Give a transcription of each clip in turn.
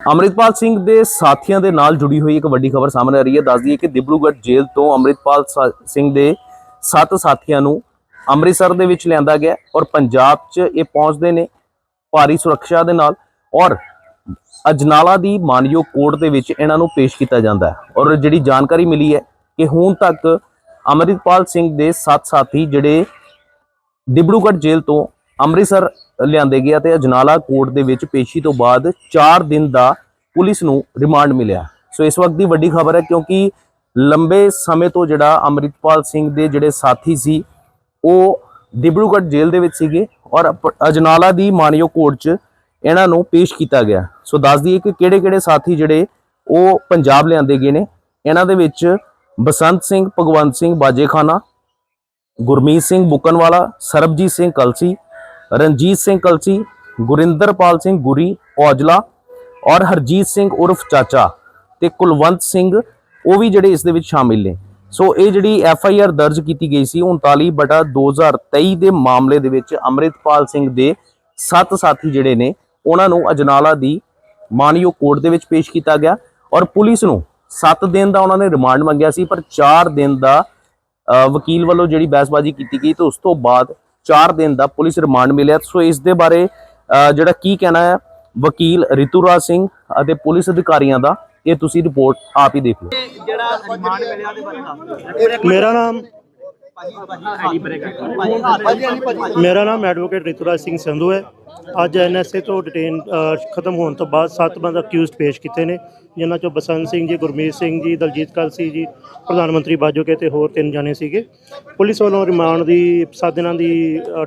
ਅੰਮ੍ਰਿਤਪਾਲ ਸਿੰਘ ਦੇ ਸਾਥੀਆਂ ਦੇ ਨਾਲ ਜੁੜੀ ਹੋਈ ਇੱਕ ਵੱਡੀ ਖਬਰ ਸਾਹਮਣੇ ਆ ਰਹੀ ਹੈ। ਦੱਸਦੀ ਹੈ ਕਿ ਦਿਬਰੂਗੜ੍ਹ ਜੇਲ੍ਹ ਤੋਂ ਅੰਮ੍ਰਿਤਪਾਲ ਸਾ- ਸਿੰਘ ਦੇ ਸੱਤ ਸਾਥੀਆਂ ਨੂੰ ਅੰਮ੍ਰਿਤਸਰ ਦੇ ਵਿੱਚ ਲਿਆਂਦਾ ਗਿਆ ਔਰ ਪੰਜਾਬ 'ਚ ਇਹ ਪਹੁੰਚਦੇ ਨੇ ਭਾਰੀ ਸੁਰੱਖਿਆ ਦੇ ਨਾਲ ਔਰ ਅਜਨਾਲਾ ਦੀ ਮਾਨਯੋਗ ਕੋਰਟ ਦੇ ਵਿੱਚ ਇਹਨਾਂ ਨੂੰ ਪੇਸ਼ ਕੀਤਾ ਜਾਂਦਾ ਹੈ ਔਰ ਜਿਹੜੀ ਜਾਣਕਾਰੀ ਮਿਲੀ ਹੈ ਕਿ ਹੁਣ ਤੱਕ ਅੰਮ੍ਰਿਤਪਾਲ ਸਿੰਘ ਦੇ ਸੱਤ ਸਾਥੀ ਜਿਹੜੇ ਦਿਬੜੂਗੜ੍ਹ ਜੇਲ੍ਹ ਤੋਂ ਅੰਮ੍ਰਿਤਸਰ ਲਿਆਂਦੇ ਗਿਆ ਤੇ ਅਜਨਾਲਾ ਕੋਰਟ ਦੇ ਵਿੱਚ ਪੇਸ਼ੀ ਤੋਂ ਬਾਅਦ 4 ਦਿਨ ਦਾ ਪੁਲਿਸ ਨੂੰ ਰਿਮਾਂਡ ਮਿਲਿਆ। ਸੋ ਇਸ ਵਕਤ ਦੀ ਵੱਡੀ ਖਬਰ ਹੈ ਕਿਉਂਕਿ ਲੰਬੇ ਸਮੇਂ ਤੋਂ ਜਿਹੜਾ ਅੰਮ੍ਰਿਤਪਾਲ ਸਿੰਘ ਦੇ ਜਿਹੜੇ ਸਾਥੀ ਸੀ, ਉਹ ਡਿਬਰੂਗੜ੍ਹ ਜੇਲ੍ਹ ਦੇ ਵਿੱਚ ਸੀਗੇ ਔਰ ਅਜਨਾਲਾ ਦੀ ਮਾਨਯੋਗ ਕੋਰਟ 'ਚ ਇਹਨਾਂ ਨੂੰ ਪੇਸ਼ ਕੀਤਾ ਗਿਆ। ਸੋ ਦੱਸ ਦਈਏ ਕਿ ਕਿਹੜੇ-ਕਿਹੜੇ ਸਾਥੀ ਜਿਹੜੇ ਉਹ ਪੰਜਾਬ ਲਿਆਂਦੇ ਗਏ ਨੇ। ਇਹਨਾਂ ਦੇ ਵਿੱਚ ਬਸੰਤ ਸਿੰਘ, ਭਗਵੰਤ ਸਿੰਘ ਬਾਜੇਖਾਨਾ, ਗੁਰਮੀਤ ਸਿੰਘ ਬੁੱਕਨਵਾਲਾ ਸਰਬਜੀਤ ਸਿੰਘ ਕਲਸੀ ਰਣਜੀਤ ਸਿੰਘ ਕਲਸੀ, ਗੁਰਿੰਦਰਪਾਲ ਸਿੰਘ ਗੁਰੀ, ਔਜਲਾ ਔਰ ਹਰਜੀਤ ਸਿੰਘ ਉਰਫ ਚਾਚਾ ਤੇ ਕੁਲਵੰਤ ਸਿੰਘ, ਉਹ ਵੀ ਜਿਹੜੇ ਇਸ ਦੇ ਵਿੱਚ ਸ਼ਾਮਿਲ ਨੇ। ਸੋ ਇਹ ਜਿਹੜੀ ਐਫ ਆਈ ਆਰ ਦਰਜ ਕੀਤੀ ਗਈ ਸੀ 39 ਬਟਾ 2023 ਦੇ ਮਾਮਲੇ ਦੇ ਵਿੱਚ ਅੰਮ੍ਰਿਤਪਾਲ ਸਿੰਘ ਦੇ ਸੱਤ ਸਾਥੀ ਜਿਹੜੇ ਨੇ, ਉਹਨਾਂ ਨੂੰ ਅਜਨਾਲਾ ਦੀ ਮਾਨਯੋਗ ਕੋਰਟ ਦੇ ਵਿੱਚ ਪੇਸ਼ ਕੀਤਾ ਗਿਆ ਔਰ ਪੁਲਿਸ ਨੂੰ 7 ਦਿਨ ਦਾ ਉਹਨਾਂ ਨੇ ਰਿਮਾਂਡ ਮੰਗਿਆ ਸੀ, ਪਰ 4 ਦਿਨ ਦਾ ਵਕੀਲ ਵੱਲੋਂ ਜਿਹੜੀ ਬਹਿਸਬਾਜ਼ੀ ਕੀਤੀ ਗਈ ਤੇ ਉਸ ਤੋਂ ਬਾਅਦ 4 ਦਿਨ ਦਾ ਪੁਲਿਸ ਰਿਮਾਂਡ ਮਿਲਿਆ। ਸੋ ਇਸ ਦੇ ਬਾਰੇ ਜਿਹੜਾ ਕੀ ਕਹਿਣਾ ਹੈ, ਵਕੀਲ ਰਿਤੂਰਾਜ ਸਿੰਘ ਅਤੇ ਪੁਲਿਸ ਅਧਿਕਾਰੀਆਂ ਦਾ, ਇਹ ਤੁਸੀਂ ਰਿਪੋਰਟ ਆਪ ਹੀ ਦੇਖ ਲਓ। ਜਿਹੜਾ ਰਿਮਾਂਡ ਮਿਲਿਆ ਉਹਦੇ ਬਾਰੇ ਦੱਸ ਦਿਓ। ਮੇਰਾ ਨਾਮ ਮੇਰਾ ਨਾਮ ਐਡਵੋਕੇਟ ਰਿਤੂਰਾਜ ਸਿੰਘ ਸੰਧੂ ਹੈ ਅੱਜ ਐਨਐਸਏ ਤੋਂ ਡਿਟੇਨ ਖਤਮ ਹੋਣ ਤੋਂ ਬਾਅਦ ਸੱਤ ਬੰਦ ਅਕਿਊਜ਼ਡ ਪੇਸ਼ ਕੀਤੇ ਨੇ ਜਿਨ੍ਹਾਂ ਚੋਂ ਬਸੰਤ ਸਿੰਘ ਜੀ ਗੁਰਮੀਤ ਸਿੰਘ ਜੀ ਦਲਜੀਤ ਕਲਸੀ ਜੀ ਪ੍ਰਧਾਨ ਮੰਤਰੀ ਬਾਜੋਕੇ ਤੇ ਹੋਰ ਤਿੰਨ ਜਾਣੇ ਸੀਗੇ ਪੁਲਿਸ ਵੱਲੋਂ ਰਿਮਾਂਡ ਦੀ 7 ਦਿਨਾਂ ਦੀ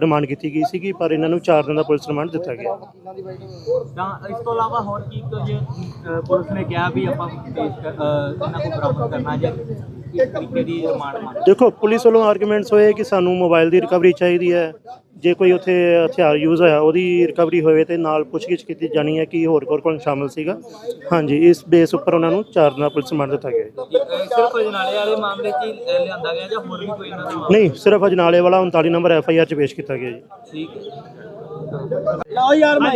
ਡਿਮਾਂਡ ਕੀਤੀ ਗਈ ਸੀਗੀ ਪਰ ਇਹਨਾਂ ਨੂੰ 4 ਦਿਨ ਦਾ ਪੁਲਿਸ ਰਿਮਾਂਡ ਦਿੱਤਾ ਗਿਆ ਤਾਂ ਇਸ ਤੋਂ ਇਲਾਵਾ ਹੋਰ ਕੀ ਕੁਝ ਪੁਲਿਸ ਨੇ ਕਿਹਾ ਵੀ ਆਪਾਂ ਪੇਸ਼ ਇਹਨਾਂ ਨੂੰ ਬਰਾਮਦ ਕਰਨਾ ਜਾਂ ਦੇਖੋ ਪੁਲਿਸ ਵੱਲੋਂ ਆਰਗੂਮੈਂਟਸ ਹੋਏ ਕਿ ਸਾਨੂੰ ਮੋਬਾਈਲ ਦੀ ਰਿਕਵਰੀ ਚਾਹੀਦੀ ਹੈ। ਜੇ ਕੋਈ ਉੱਥੇ ਹਥਿਆਰ ਯੂਜ਼ ਹੋਇਆ ਉਹਦੀ ਰਿਕਵਰੀ ਹੋਵੇ ਤੇ ਨਾਲ ਪੁੱਛਗਿੱਛ ਕੀਤੀ ਜਾਣੀ ਹੈ ਕਿ ਹੋਰ ਕੌਣ ਕੌਣ ਸ਼ਾਮਲ ਸੀਗਾ। ਹਾਂਜੀ ਇਸ ਬੇਸ ਉੱਪਰ ਉਹਨਾਂ ਨੂੰ ਚਾਰ ਦਿਨਾਂ ਪੁਲਿਸ ਰਿਮਾਂਡ ਦਿੱਤਾ ਗਿਆ। ਸਿਰਫ ਅਜਨਾਲੇ ਵਾਲੇ ਮਾਮਲੇ 'ਚ ਲਿਆਂਦਾ ਗਿਆ ਜਾਂ ਹੋਰ ਵੀ ਕੋਈ ਇਹਨਾਂ ਦਾ ਨਹੀਂ ਸਿਰਫ ਅਜਨਾਲੇ ਵਾਲਾ 39 ਨੰਬਰ ਐਫ ਆਈ ਆਰ ਚ ਪੇਸ਼ ਕੀਤਾ ਗਿਆ ਜੀ। ਠੀਕ ਲਓ ਯਾਰ ਮੈਂ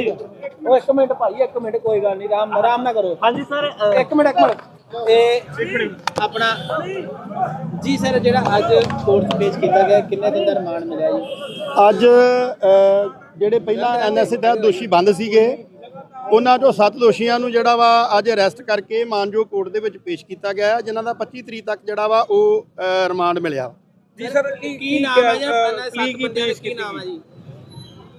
ਉਹ ਇੱਕ ਮਿੰਟ ਭਾਈ ਇੱਕ ਮਿੰਟ ਕੋਈ ਗੱਲ ਨਹੀਂ। ਆਰਾਮ ਆਰਾਮ ਨਾ ਕਰੋ। ਹਾਂਜੀ ਸਰ ਇੱਕ ਮਿੰਟ ਇੱਕ ਮਿੰਟ। ਇਹ ਆਪਣਾ ਜੀ ਸਰ ਜਿਹੜਾ ਅੱਜ ਕੋਰਟ 'ਚ ਪੇਸ਼ ਕੀਤਾ ਗਿਆ ਕਿੰਨੇ ਦਿਨ ਦਾ ਰਿਮਾਂਡ ਮਿਲਿਆ ਜੀ? ਅੱਜ ਜਿਹੜੇ ਪਹਿਲਾਂ ਐਨਐਸਏ ਤਹਿਤ ਦੋਸ਼ੀ ਬੰਦ ਸੀਗੇ ਉਹਨਾਂ ਚੋਂ ਸੱਤ ਦੋਸ਼ੀਆਂ ਨੂੰ ਜਿਹੜਾ ਵਾ ਅੱਜ ਅਰੈਸਟ ਕਰਕੇ ਮਾਨਜੋ ਕੋਰਟ ਦੇ ਵਿੱਚ ਪੇਸ਼ ਕੀਤਾ ਗਿਆ ਜਿਨ੍ਹਾਂ ਦਾ 25 ਤਰੀਕ ਤੱਕ ਜਿਹੜਾ ਵਾ ਉਹ ਰਿਮਾਂਡ ਮਿਲਿਆ। ਜੀ ਸਰ ਕੀ ਕੀ ਨਾਮ ਹੈ ਜੀ ਕੀ ਕੀ ਨਾਮ ਹੈ ਜੀ?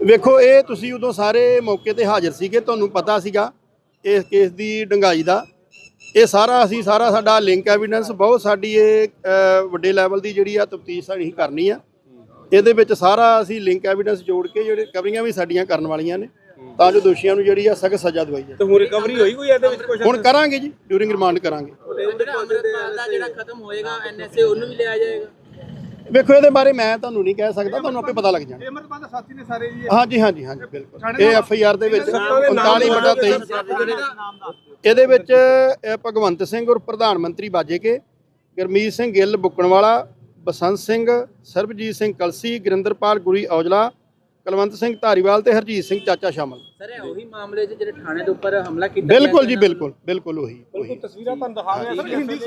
ਵੇਖੋ ਇਹ ਤੁਸੀਂ ਉਦੋਂ ਸਾਰੇ ਮੌਕੇ ਤੇ ਹਾਜ਼ਰ ਸੀਗੇ ਤੁਹਾਨੂੰ ਪਤਾ ਸੀਗਾ ਇਸ ਕੇਸ ਦੀ ਡੰਗਾਈ ਦਾ। ਇਹ ਸਾਰਾ ਅਸੀਂ ਸਾਰਾ ਸਾਡਾ ਲਿੰਕ ਐਵੀਡੈਂਸ ਬਹੁਤ ਸਾਡੀ ਇਹ ਵੱਡੇ ਲੈਵਲ ਦੀ ਜਿਹੜੀ ਆ ਤਫਤੀਸ਼ ਸਾਡੀ ਕਰਨੀ ਆ। ਇਹਦੇ ਵਿੱਚ ਸਾਰਾ ਅਸੀਂ ਲਿੰਕ ਐਵੀਡੈਂਸ ਜੋੜ ਕੇ ਜਿਹੜੇ ਕਵਰੀਆਂ ਵੀ ਸਾਡੀਆਂ ਕਰਨ ਵਾਲੀਆਂ ਨੇ ਤਾਂ ਜੋ ਦੋਸ਼ੀਆਂ ਨੂੰ ਜਿਹੜੀ ਆ ਸਖਤ ਸਜ਼ਾ ਦਵਾਈ ਜਾਵੇ। ਤੇ ਹੁਣ ਰਿਕਵਰੀ ਹੋਈ ਕੋਈ ਇਹਦੇ ਵਿੱਚ ਕੁਝ ਹੁਣ ਕਰਾਂਗੇ ਜੀ ਡਿਊਰਿੰਗ ਰਿਮਾਂਡ ਕਰਾਂਗੇ। ਜਿਹੜਾ ਅੰਮ੍ਰਿਤਪਾਲ ਦਾ ਜਿਹੜਾ ਖਤਮ ਹੋਏਗਾ ਐਨਐਸਏ ਉਹਨੂੰ ਵੀ ਲਿਆ ਜਾਏਗਾ? ਵੇਖੋ ਇਹਦੇ ਬਾਰੇ ਮੈਂ ਤੁਹਾਨੂੰ ਨਹੀਂ ਕਹਿ ਸਕਦਾ ਤੁਹਾਨੂੰ ਆਪੇ ਪਤਾ ਲੱਗ ਜਾਣਾ। ਅਮਰਪਾਲ ਦਾ ਸਾਥੀ ਨੇ ਸਾਰੇ ਜੀ। ਹਾਂਜੀ ਹਾਂਜੀ ਹਾਂਜੀ ਬਿਲਕੁਲ। ਇਹ ਐਫ ਆਈ ਆਰ ਦੇ ਵਿੱਚ 39 ਬਟਾ 23 ਇਹਦੇ ਵਿੱਚ ਭਗਵੰਤ ਸਿੰਘ ਔਰ ਪ੍ਰਧਾਨ ਮੰਤਰੀ ਬਾਜੇਕੇ ਗੁਰਮੀਤ ਸਿੰਘ ਗਿੱਲ ਬੁੱਕਣਵਾਲਾ ਬਸੰਤ ਸਿੰਘ ਸਰਬਜੀਤ ਸਿੰਘ ਕਲਸੀ ਗੁਰਿੰਦਰਪਾਲ ਗੁਰੀ ਔਜਲਾ ਕੁਲਵੰਤ ਸਿੰਘ ਧਾਰੀਵਾਲ ਤੇ ਹਰਜੀਤ ਸਿੰਘ ਚਾਚਾ ਸ਼ਾਮਲ। ਸਰ ਇਹ ਉਹੀ ਮਾਮਲੇ 'ਚ ਜਿਹੜੇ ਥਾਣੇ ਦੇ ਉੱਪਰ ਹਮਲਾ ਕੀਤਾ ਬਿਲਕੁਲ ਜੀ? ਬਿਲਕੁਲ ਬਿਲਕੁਲ ਉਹੀ ਉਹੀ। ਤਸਵੀਰਾਂ ਤੁਹਾਨੂੰ ਦਿਖਾ ਰਿਹਾ ਸਰ ਹਿੰਦੀ